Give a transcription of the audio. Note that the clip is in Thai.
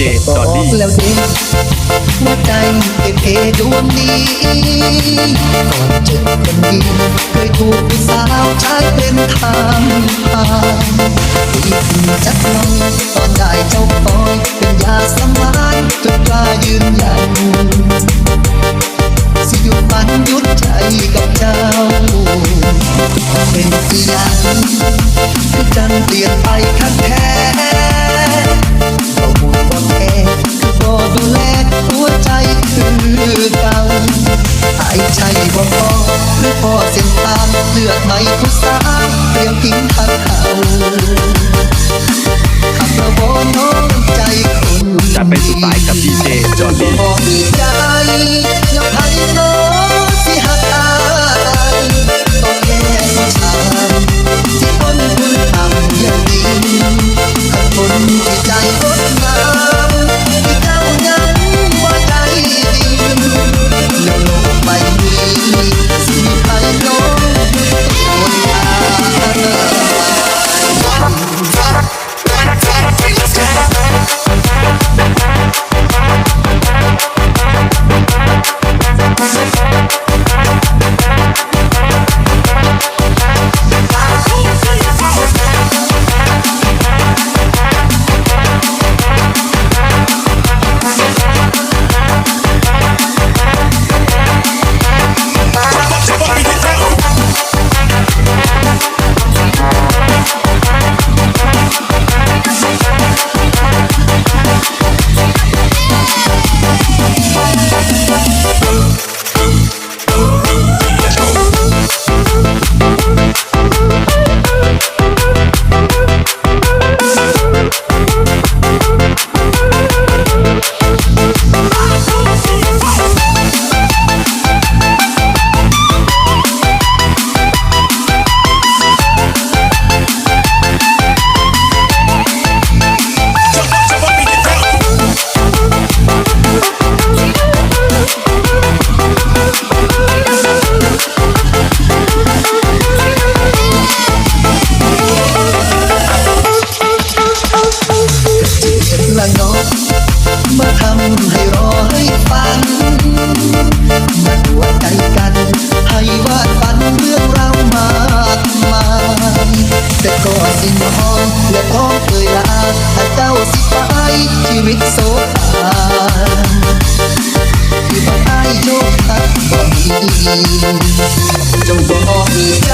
แล้วเด็กหัวใจเป็นเอดวงดีก่อนเจอคนดีเคยถูกสาวใช้เป็นทางผ่านดีขึ้นจักน่อยตอนได้เจ้าปอยเป็นยาสมานจนกล้ายืนยันสิหยุดมันหยุดใจกับเจ้าเป็นที่ยังคือจังเปลี่ยนไปคันแท้ ลือกใหม่ผู้สาวเตรียมทิ้งทางเขาขับระโบน้องใจคนจะเป็นสุดท้ายกับดีเจจอห์น และพร้อมเคยลาถ้าเจ้าสิไปชีวิตโสตาที่บ้านอายโยกทักบ่มีเจ้าบ่มีใจ